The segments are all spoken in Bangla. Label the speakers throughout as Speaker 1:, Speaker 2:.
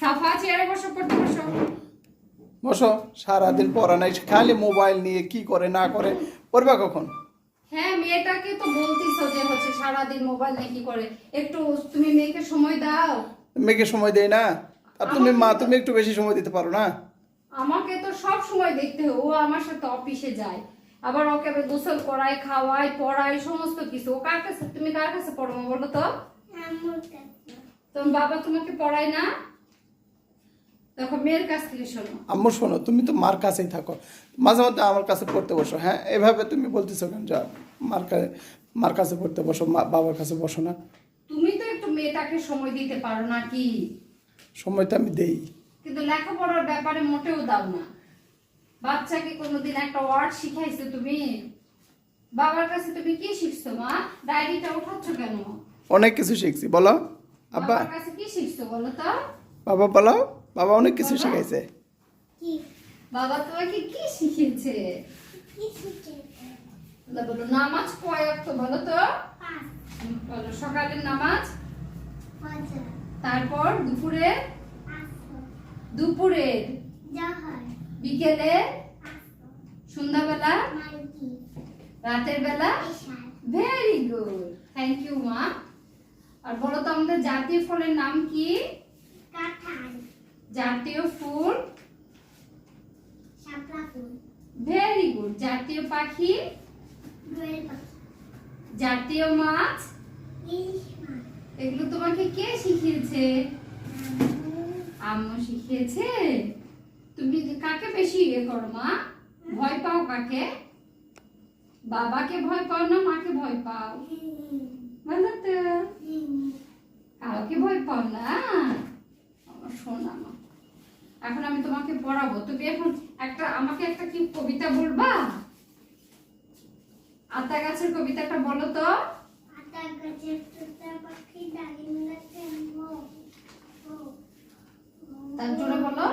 Speaker 1: সাফা চেয়ারে বসো পড়তে বসো।
Speaker 2: বসো সারাদিন পড়া নাই খালি মোবাইল নিয়ে কি করে না করে পড়বা কখন?
Speaker 1: হ্যাঁ মেয়েটাকে তো বলতিছো যে হচ্ছে সারাদিন মোবাইল নিয়ে কি করে। একটু তুমি মেয়েকে সময় দাও।
Speaker 2: মেয়েকে সময় দেয় না? আর তুমি মা তুমি একটু বেশি সময় দিতে পারো না?
Speaker 1: আমাকে তো সব সময় দেখতে হয় ও আমার সাথে অফিসে যায়। আবার ওকে আবার গোসল করাই খাওয়াই পড়াই সমস্ত কিছু। ও কার কাছে তুমি কার কাছে পড়ো বলো তো? তোমার বাবা তোমাকে পড়ায় না? দেখো মেয়ের কাছ থেকে শোনো।
Speaker 2: আম্মু শোনো তুমি তো মার কাছেই থাকো। মাঝে মধ্যে আমার কাছে পড়তে বসো হ্যাঁ? এভাবে তুমি বলতেছো কেন? যা মার কাছে মার কাছে পড়তে বসো বাবার কাছে বসো না।
Speaker 1: তুমি তো একটু মেয়েটাকে সময় দিতে পারো না কি
Speaker 2: সময় তো আমি দেই।
Speaker 1: কিন্তু লেখাপড়ার ব্যাপারে মোটেও দাও না। বাচ্চাকে কোনোদিন একটা ওয়ার্ড শিখাইছো তুমি? বাবার কাছে তুমি কি শিখছো মা? ডায়েরিটা উঠাচ্ছ কেন?
Speaker 2: অনেক কিছু শিখছি বলো। আব্বা।
Speaker 1: বাবার কাছে কি শিখছো বলো তো?
Speaker 2: বাবা বলো। বাবা অনেক কিছু শিখাইছে।
Speaker 1: বাবা তোমাকে কি শিখিয়েছে? নামাজ কয় অক্ত বলো তো? সকালের নামাজ? তারপর দুপুরে? দুপুরের বিকেলে? সন্ধ্যাবেলা? রাতের বেলা? Very good. থ্যাংক ইউ মা। আর বলো তো আমাদের জাতীয় ফলের নাম কি? জাতীয় ফুল? ভেরি গুড জাতীয় পাখি? জাতীয় মাছ। এগুলো তোমাকে কে শিখিয়েছে? আম্মু শিখিয়েছে? তুমি কাকে বেশি ইয়ে করো মা? ভয় পাও কাকে? বাবাকে ভয় পাও না মাকে ভয় পাও বলো তো কাউকে ভয় পাও না আমার সোনা মা এখন আমি তোমাকে পড়াবো। তুমি এখন একটা আমাকে একটা কি কবিতা বলবা? আতা গাছের কবিতাটা বলো তো। তার বলো।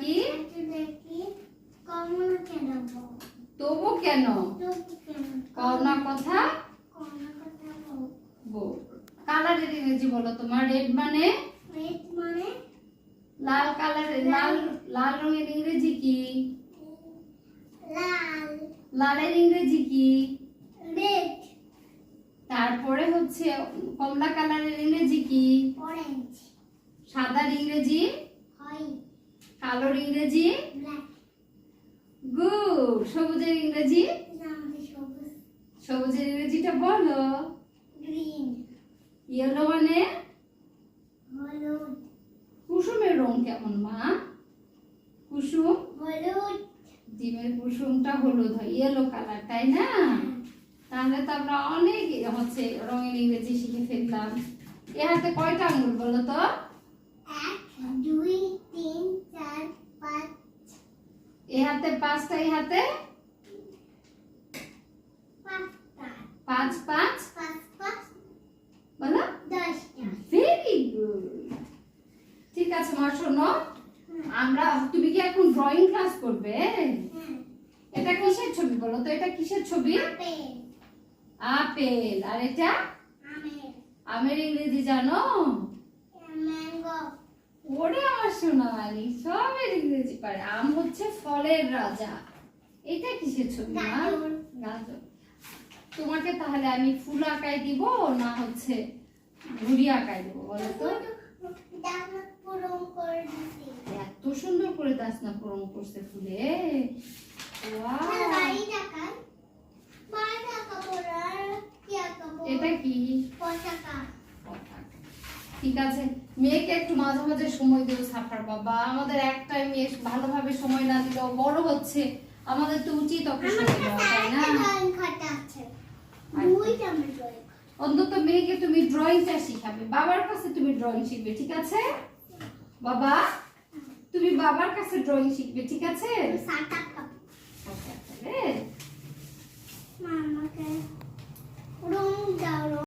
Speaker 1: কি? তবু কেন? করোনা কথা? কালারের ইংরেজি বলো তোমার রেড মানে লাল কালারের লাল লাল রঙের ইংরেজি কি? লালের ইংরেজি কি? তারপরে হচ্ছে কমলা কালারের ইংরেজি কি? সাদার ইংরেজি? কালোর ইংরেজি? গুড। সবুজের ইংরেজি? সবুজের ইংরেজিটা বলো। ইয়েলো মানে? কুসুমের রং কেমন মা? কুসুম? হলুদ। ডিমের কুসুমটা হলুদ হয় ইয়েলো কালার তাই না? তাহলে তো আমরা অনেক হচ্ছে রঙের ইংরেজি শিখে ফেললাম। এ হাতে কয়টা আঙুল বলো তো?
Speaker 3: দুই তিন চার পাঁচ।
Speaker 1: এ হাতে পাঁচটা এই হাতে? পাঁচ পাঁচ
Speaker 3: পাঁচ
Speaker 1: বলো
Speaker 3: দশটা
Speaker 1: ভেরি গুড ঠিক আছে মা শোনো। আমরা তুমি কি এখন ড্রয়িং ক্লাস করবে? এটা কিসের ছবি বলো তো? এটা কিসের ছবি?
Speaker 3: আপেল।
Speaker 1: আর এটা?
Speaker 3: আমের।
Speaker 1: ইংরেজি জানো? ওরে আমার সোনালি সবের ইংরেজি পারে। আম হচ্ছে ফলের রাজা। এটা কিসের ছবি
Speaker 3: গাজর।
Speaker 1: তোমাকে তাহলে আমি ফুল আঁকায় দিব না হচ্ছে ঘুড়ি আঁকায় দিব বলো তো? এত সুন্দর করে দাসনা পূরণ করছে ফুলে। এটা কি। ঠিক আছে মেয়েকে একটু মাঝে মাঝে সময় দেবো সাফার বাবা। আমাদের একটাই মেয়ে ভালোভাবে সময় না দিলেও বড় হচ্ছে। আমাদের তো উচিত ওকে সময় দেওয়া তাই না? অন্তত মেয়েকে তুমি ড্রয়িংটা শিখাবে। বাবার কাছে তুমি ড্রয়িং শিখবে ঠিক আছে? বাবা তুমি বাবার কাছে ড্রয়িং শিখবে ঠিক আছে।
Speaker 3: মামাকে রং দাও